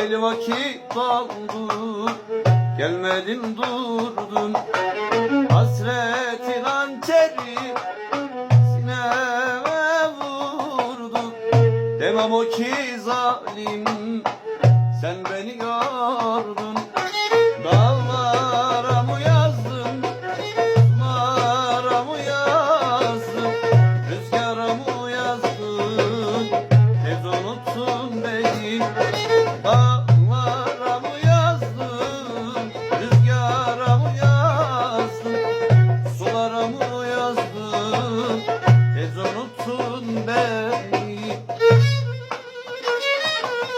Hayli vakit oldu Gelmedin durdun. Hasretin hançeri Sineme vurdu Demem o ki zalim Sen beni yordun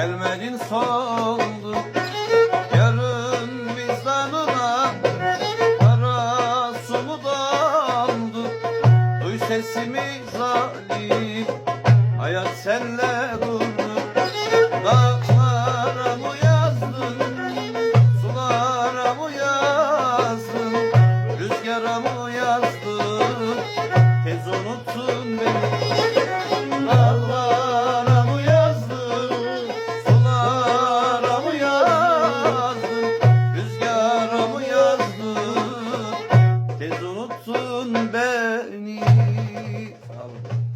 Gelmedin soldu Yarın vicdanına Kara su mu doldu Duy sesimi zalim. Hayat senle tuttun beni. Sağ olun.